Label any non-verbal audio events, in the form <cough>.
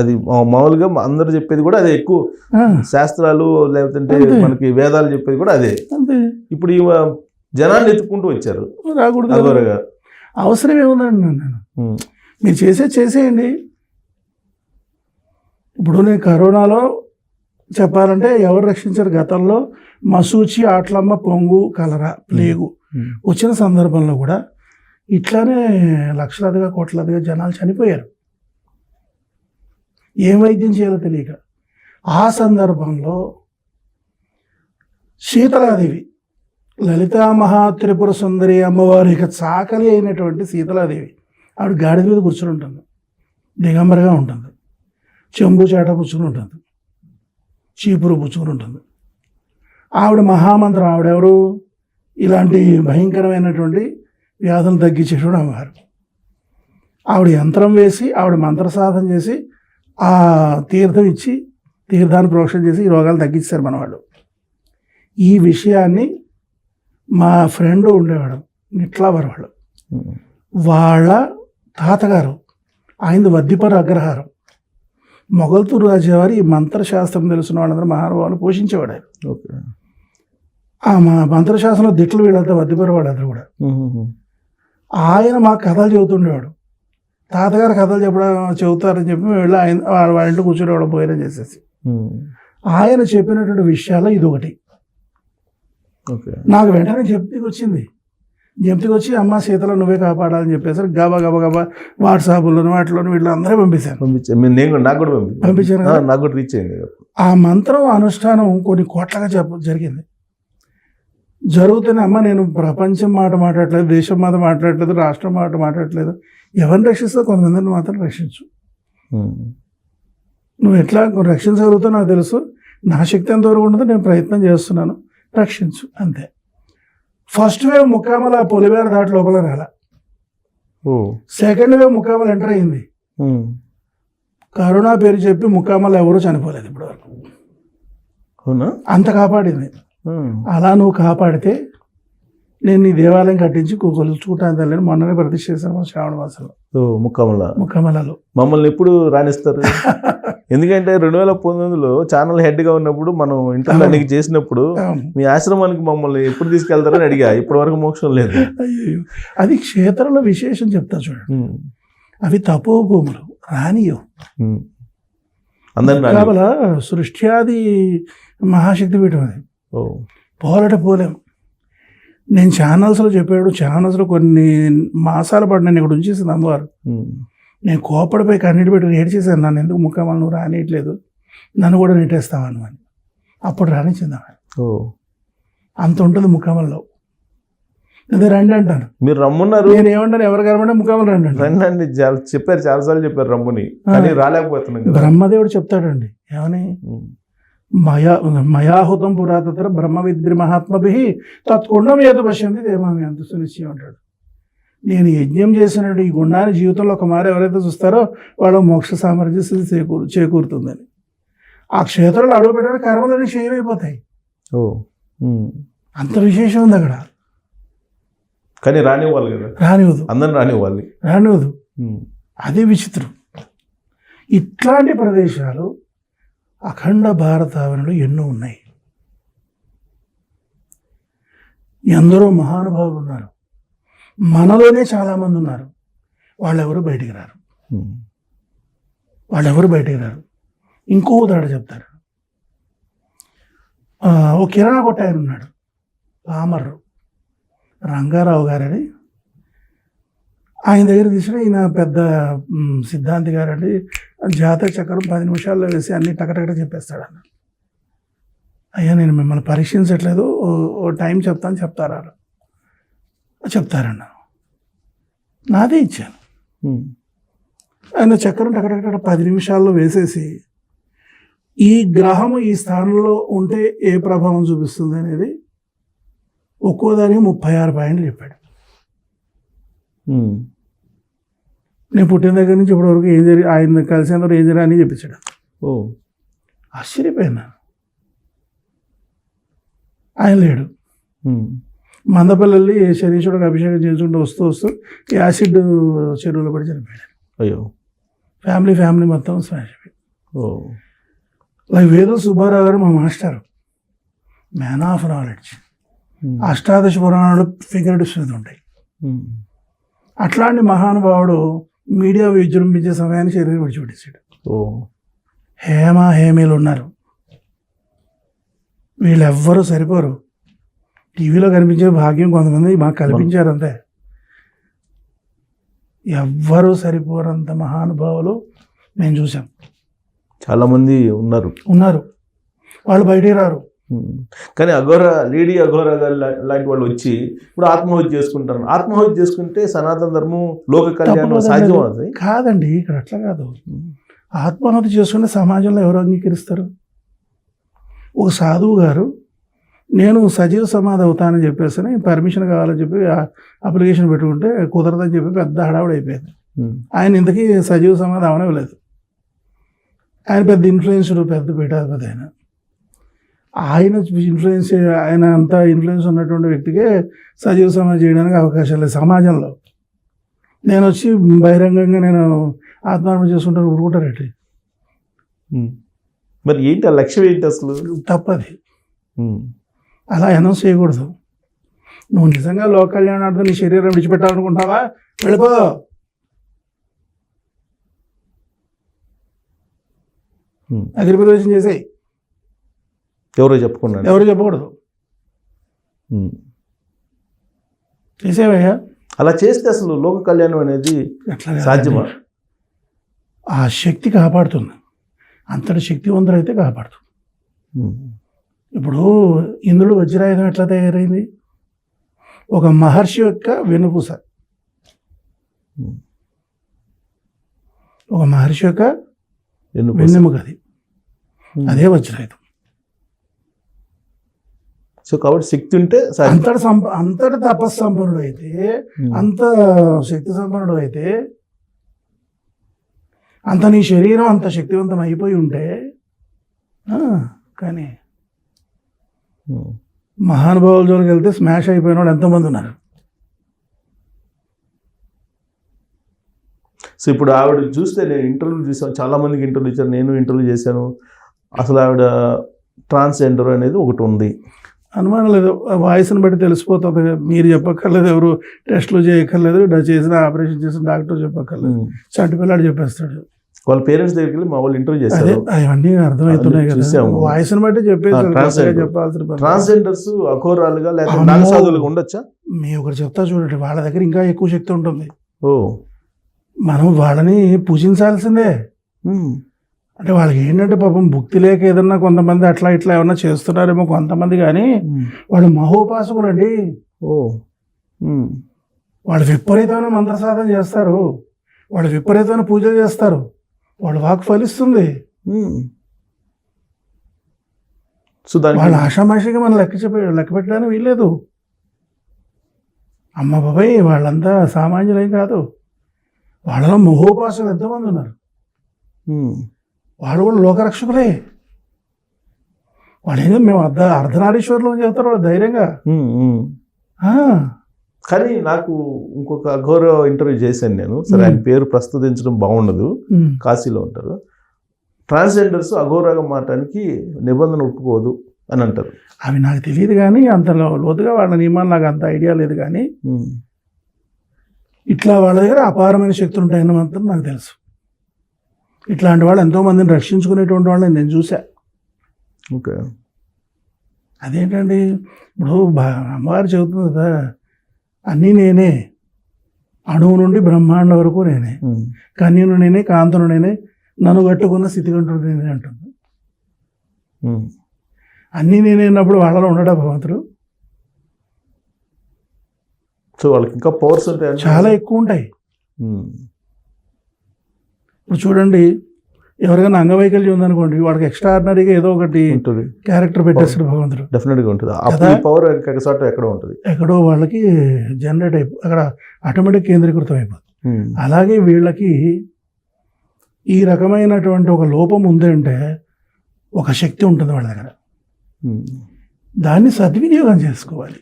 అది మామూలుగా అందరూ చెప్పేది కూడా అదే ఎక్కువ శాస్త్రాలు లేకపోతే. మనకి వేదాలు చెప్పేది కూడా అదే. ఇప్పుడు ఈ జనాన్ని ఎత్తుకుంటూ వచ్చారు. రాకూడదు. అవసరం ఏముందండి నేను మీరు చేసే చేసేయండి. ఇప్పుడు నేను కరోనాలో చెప్పాలంటే ఎవరు రక్షించారు గతంలో. మసూచి ఆట్లమ్మ పొంగు కలరా ప్లేగు వచ్చిన సందర్భంలో కూడా ఇట్లానే లక్షలాదిగా కోట్లాదిగా జనాలు చనిపోయారు. ఏం వైద్యం చేయాలో తెలియక. ఆ సందర్భంలో శీతలాదేవి లలితా మహా త్రిపుర సుందరి అమ్మవారి యొక్క చాకలి అయినటువంటి శీతలాదేవి ఆవిడ గాడిద మీద కూర్చుని ఉంటుంది. దిగంబరగా ఉంటుంది. చెంబు చేట పుచ్చుకుని ఉంటుంది. చీపురు పుచ్చుకుని ఉంటుంది. ఆవిడ మహామంత్రం ఆవిడెవరు ఇలాంటి భయంకరమైనటువంటి వ్యాధులు తగ్గించేటువంటి అమ్మవారు. ఆవిడ యంత్రం వేసి ఆవిడ మంత్ర సాధన చేసి ఆ తీర్థం ఇచ్చి తీర్థాన్ని ప్రోక్షణ చేసి ఈ రోగాలు తగ్గించారు మనవాళ్ళు. ఈ విషయాన్ని మా ఫ్రెండ్ ఉండేవాడు నిట్లావర్ వాళ్ళు వాళ్ళ తాతగారు ఆయన వద్దిపరు అగ్రహారం. మొగల్తూరు రాజావారి ఈ మంత్రశాస్త్రం తెలిసిన వాళ్ళందరూ మహానుభావులు పోషించేవాడు ఆయన. ఆ మా మంత్రశాస్త్రంలో దిట్లు వీళ్ళంతా వద్దిపరు వాళ్ళందరూ కూడా. ఆయన మా కథలు చెబుతుండేవాడు. తాతగారు కథలు చెప్పడం చెబుతారని చెప్పి మేము వెళ్ళి ఆయన వాళ్ళ వాళ్ళ ఇంట్లో కూర్చునేవాడు పోయిన చేసేసి ఉమ్, ఆయన చెప్పినటువంటి విషయాల్లో ఇది ఒకటి నాకు వెంటనే జప్తికి వచ్చింది. జప్తికి వచ్చి అమ్మ సీతలో నువ్వే కాపాడాలని చెప్పేసి గబా గబా గబా వాట్సాప్లోను వాటిలోను వీళ్ళు అందరూ పంపించాను పంపించా మీరు నేను కూడా నాకు కూడా పంపించాను పంపించాను? నాకు కూడా రీచ్ అయింది. ఆ మంత్రం అనుష్ఠానం కొన్ని కోట్లగా చెప్ప జరిగింది. జరుగుతున్న అమ్మ నేను ప్రపంచం మాట మాట్లాడట్లేదు దేశం మాట మాట్లాడట్లేదు రాష్ట్రం మాట మాట్లాడట్లేదు ఎవరిని రక్షిస్తా కొంతమందిని మాత్రం రక్షించు. నువ్వు ఎట్లా రక్షించగలుగుతావు నాకు తెలుసు. నా శక్తి ఎంతవరకు ఉంటుందో నేను ప్రయత్నం చేస్తున్నాను. రక్షించు అంతే. ఫస్ట్ వేవ్ ముక్కామల పొలివేర దాటి లోపల రాల. సెకండ్ వేవ్ ముక్కామల ఎంటర్ అయింది. కరోనా పేరు చెప్పి ముక్కామల ఎవరూ చనిపోలేదు ఇప్పుడు వరకు అవునా? అంత కాపాడింది. అలా నువ్వు కాపాడితే నేను నీ దేవాలయం కట్టించి కొలుచుకుంటాను తల్లిని మొన్ననే ప్రతిష్ఠ చేశాను శ్రావణ మాసంలో. ముక్కమల ముక్కమలలో మమ్మల్ని ఎప్పుడు రాణిస్తారు? <laughs> ఎందుకంటే రెండు వేల పంతొమ్మిదిలో ఛానల్ హెడ్గా ఉన్నప్పుడు మనం ఇంటర్నెట్ చేసినప్పుడు మీ ఆశ్రమానికి మమ్మల్ని ఎప్పుడు తీసుకెళ్తారని అడిగా. ఇప్పటి వరకు మోక్షం లేదు. అయ్యో అది క్షేత్రంలో విశేషం చెప్తా చూడండి ఉమ్, అవి తపోభూములు రానియో ఉమ్. అందరిని రాని- కాబల సృష్ట్యాది మహాశక్తి పీఠం అది. పోలట పోలేం. నేను ఛానల్స్లో చెప్పాడు ఛానల్స్లో కొన్ని మాసాల పాటు నేను ఇక్కడ ఉంచేసింది అమ్మవారు. నేను కోపడిపోయి కన్నీటి పెట్టి ఏడ్ చేశాను నన్ను ఎందుకు ముక్కమని నువ్వు రానియట్లేదు నన్ను కూడా నెట్టేస్తావని అని అప్పుడు రానిచ్చింది ఆమె. ఓ. అంత ఉంటుంది ముక్కమల్లో అదే రండి అంటాను. మీరు రమ్మన్నారు. నేను ఏమంటాను ఎవరు కనబడే ముక్కమలు రండి రండి అండి చాలా చెప్పారు చాలాసార్లు చెప్పారు రమ్మని. కానీ రాలేకపోతున్నాం కదా. బ్రహ్మదేవుడు చెప్తాడండి ఏమని? మయా మయాహుతం పురాతన బ్రహ్మ విద్రి మహాత్మభి తత్కుండం ఏదో పశ్యంది దేమామి అంత సునిశ్చయం అంటాడు. నేను యజ్ఞం చేసినట్టు ఈ గుండాన్ని జీవితంలో ఒక మారు ఎవరైతే చూస్తారో వాళ్ళ మోక్ష సామర్థ్య స్థితి చేకూరు చేకూరుతుందని. ఆ క్షేత్రంలో అడుగు పెట్టిన కర్మలన్నీ క్షయమైపోతాయి. ఓ. అంత విశేషం ఉంది అక్కడ. కానీ రానివ్వాలి కదా? రానివ్వదు. అందరిని రానివ్వాలి. రానివ్వదు. అదే విచిత్రం. ఇట్లాంటి ప్రదేశాలు అఖండ భారతావనిలో ఎన్నో ఉన్నాయి. ఎందరో మహానుభావులు ఉన్నారు. మనలోనే చాలామంది ఉన్నారు. వాళ్ళెవరు బయటికి రారు. వాళ్ళెవరు బయటికి రారు. ఇంకో ఉదాహరణ చెప్తారు. ఓ కిరాణా కొట్ట ఆయన ఉన్నాడు. పామర్రు రంగారావు గారని. ఆయన దగ్గర తీసుకుని ఈయన పెద్ద సిద్ధాంతి గారండి. జాతక చక్రం పది నిమిషాల్లో వేసి అన్ని టకటకట చెప్పేస్తాడు అన్న. అయ్యా నేను మిమ్మల్ని పరీక్షించట్లేదు. ఓ- టైం చెప్తాను చెప్తారా? చెప్తారన్న. నాదే ఇచ్చాను. ఆయన చక్రం టకటకట పది నిమిషాల్లో వేసేసి ఈ గ్రహము ఈ స్థానంలో ఉంటే ఏ ప్రభావం చూపిస్తుంది అనేది ఒక్కో దానికి ముప్పై ఆరు పాయింట్లు చెప్పాడు. నేను పుట్టిన దగ్గర నుంచి ఇప్పటివరకు ఏం జరిగి ఆయన కలిసేందుకు ఏం జరిగి అని చెప్పించాడు. ఓ. ఆశ్చర్యపోయినా. ఆయన లేడు. ఉమ్. మందపల్లి శనీశ్వరుడికి అభిషేకం చేసుకుంటూ వస్తూ వస్తూ యాసిడ్ చెరువులో పడి చనిపోయాడు. అయ్యో. ఫ్యామిలీ ఫ్యామిలీ మొత్తం ఓ. లైక్ వేద సుబ్బారావు గారు మా మాస్టర్. Man of knowledge. అష్టాదశ పురాణాలు ఫిగరేటివ్స్ మీద ఉంటాయి. అట్లాంటి మహానుభావుడు మీడియా విజృంభించే సమయాన్ని శరీరం విడిచిపెట్టేసాడు ఓ. హేమ హేమీలు ఉన్నారు. వీళ్ళెవ్వరూ సరిపోరు. టీవీలో కనిపించే భాగ్యం కొంతమంది మాకు కల్పించారు అంతే. ఎవ్వరూ సరిపోరంత మహానుభావులు మేము చూసాం చాలా మంది ఉన్నారు. ఉన్నారు. వాళ్ళు బయటికి రారు. కానీ అఘోర లేడీ అఘోర లాంటి వాళ్ళు వచ్చి ఇప్పుడు ఆత్మహత్య చేసుకుంటారు. ఆత్మహత్య చేసుకుంటే సనాతన ధర్మం లోక కళ్యాణం సాధ్యం కదండి. అవుతుంది. కాదండి ఇక్కడ అట్లా కాదు. ఆత్మహత్య చేసుకునే సమాజంలో ఎవరు అంగీకరిస్తారు? ఒక సాధువు గారు నేను సజీవ సమాధి అవుతానని చెప్పేసి పర్మిషన్ కావాలని చెప్పి అప్లికేషన్ పెట్టుకుంటే కుదరదని చెప్పి పెద్ద హడావుడి అయిపోయింది. ఆయన ఇంతకీ సజీవ సమాధి అవనవలేదు ఆయన పెద్ద ఇన్ఫ్లుయెన్సర్ పెద్ద పీఠాధిపతి ఆయన. ఆయన ఇన్ఫ్లుయెన్స్ ఆయన అంత ఇన్ఫ్లుయెన్స్ ఉన్నటువంటి వ్యక్తికే సజీవ సమాధి చేయడానికి అవకాశం లేదు సమాజంలో. నేను వచ్చి బహిరంగంగా నేను ఆత్మహత్య చేసుకుంటాను ఊరుకుంటారేంటి. మరి ఏంటి ఆ లక్ష్యం ఏంటి అసలు? తప్పది. అలా అనౌన్స్ చేయకూడదు. నువ్వు నిజంగా లోక కళ్యాణార్థం నీ శరీరం విడిచిపెట్టాలనుకుంటావా వెళ్ళిపో. ఉమ్. అగ్రిప్రవేశం చేసేయి. ఎవరో చెప్పుకున్నాను ఎవరు చెప్పకూడదు. చేసేవయ్యా? అలా చేస్తే అసలు లోక కళ్యాణం అనేది. సాధ్యమా? ఆ శక్తి కాపాడుతుంది. అంతటి శక్తివంతుడైతే కాపాడుతుంది. ఉమ్. ఇప్పుడు ఇంద్రుడు వజ్రాయుధం ఎట్లా తయారైంది? ఒక మహర్షి యొక్క వెనుపూస. ఒక మహర్షి యొక్క వెన్నెముక అది. అదే వజ్రాయుధం. సో కాబట్టి శక్తి ఉంటే అంతటి సంప అంతటి తపస్సంపన్నుడు అయితే ఉమ్. అంత శక్తి సంపన్నుడు అయితే అంత నీ శరీరం అంత శక్తివంతం అయిపోయి ఉంటే కానీ. మహానుభావుల జోలికి వెళ్తే స్మాష్ అయిపోయిన వాళ్ళు ఎంతోమంది ఉన్నారు సో ఇప్పుడు ఆవిడ చూస్తే నేను ఇంటర్వ్యూ చూసాను చాలా మందికి ఇంటర్వ్యూ ఇచ్చాను నేను ఇంటర్వ్యూ చేశాను అసలు ఆవిడ ట్రాన్స్జెండర్ అనేది ఒకటి ఉంది అనుమానం లేదు. వాయిస్ని బట్టి తెలిసిపోతుంది. మీరు చెప్పక్కర్లేదు ఎవరు టెస్టులు చేయక్కర్లేదు చేసిన ఆపరేషన్ చేసిన డాక్టర్ చెప్పక్కర్లేదు. చంటి పిల్లాడు చెప్పేస్తాడు. వాళ్ళ పేరెంట్స్ దగ్గరికి వెళ్ళి మా వాళ్ళు ఇంటర్వ్యూ చేశారు. అవన్నీ అర్థమవుతున్నాయి కదా. వాయిస్ని బట్టి చెప్పేసి. చెప్పాల్సిన. ట్రాన్స్జెండర్స్ అఘోరాలుగా లేకపోతే ఉండొచ్చా? మీ ఒకటి చెప్తా చూడండి వాళ్ళ దగ్గర ఇంకా ఎక్కువ శక్తి ఉంటుంది. ఓ. మనం వాళ్ళని పూజించాల్సిందే. అంటే వాళ్ళకి ఏంటంటే పాపం భక్తి లేక ఏదన్నా కొంతమంది అట్లా ఇట్లా ఏమన్నా చేస్తున్నారేమో కొంతమంది కానీ. వాళ్ళు మహోపాసకులు అండి ఓ. వాళ్ళు విపరీతమైన మంత్ర సాధన చేస్తారు. వాళ్ళు విపరీతమైన పూజలు చేస్తారు. వాళ్ళ వాక్ ఫలిస్తుంది. వాళ్ళ ఆషామాషిగా మనం లెక్క చెప్పి లెక్క పెట్టడానికి వీల్లేదు. అమ్మ బాబాయ్ వాళ్ళంతా సామాన్యులేం కాదు. వాళ్ళలో మహోపాసకులు ఎంతమంది ఉన్నారు. వాళ్ళు కూడా లోకరక్షకులే. వాళ్ళు ఏదో మేము అర్ధ అర్ధనారీశ్వరులు అని చెప్తారు వాళ్ళు ధైర్యంగా. కానీ నాకు ఇంకొక అఘోర ఇంటర్వ్యూ చేశాను నేను. సరే ఆయన పేరు ప్రస్తుతించడం బాగుండదు. కాశీలో ఉంటారు. ట్రాన్స్జెండర్స్ అఘోరాగా మారటానికి నిబంధన ఒప్పుకోదు అని అంటారు. అవి నాకు తెలియదు కానీ అంత లోతుగా వాళ్ళ నియమాలు నాకు అంత ఐడియా లేదు కానీ. ఇట్లా వాళ్ళ దగ్గర అపారమైన శక్తులు ఉంటాయన్న మాత్రం నాకు తెలుసు. ఇట్లాంటి వాళ్ళు ఎంతో మందిని రక్షించుకునేటువంటి వాళ్ళని నేను చూసా ఓకే. అదేంటండి? ఇప్పుడు అమ్మగారు చెబుతుంది కదా అన్నీ నేనే. అణువు నుండి బ్రహ్మాండం వరకు నేనే. కన్యను నేనే కాంతను నేనే నన్ను కట్టుకున్న స్థితిగంటుడు నేనే అంటుంది. అన్నీ నేనే అన్నప్పుడు వాళ్ళలో ఉండడా భగవంతుడు? సో వాళ్ళకి ఇంకా పవర్స్ ఉంటాయి చాలా ఎక్కువ ఉంటాయి. ఇప్పుడు చూడండి ఎవరికైనా అంగవైకల్యం ఉందనుకోండి వాడికి ఎక్స్ట్రాడినరీగా ఏదో ఒకటి ఉంటుంది. క్యారెక్టర్ పెట్టేస్తాడు భగవంతుడు. డెఫినెట్గా ఉంటుంది? పవర్ చోట ఎక్కడ ఉంటుంది. ఎక్కడో వాళ్ళకి జనరేట్ అయిపో అక్కడ ఆటోమేటిక్ కేంద్రీకృతం అయిపోతుంది. అలాగే వీళ్ళకి ఈ రకమైనటువంటి ఒక లోపం ఉంది అంటే ఒక శక్తి ఉంటుంది వాళ్ళ దగ్గర. దాన్ని సద్వినియోగం చేసుకోవాలి.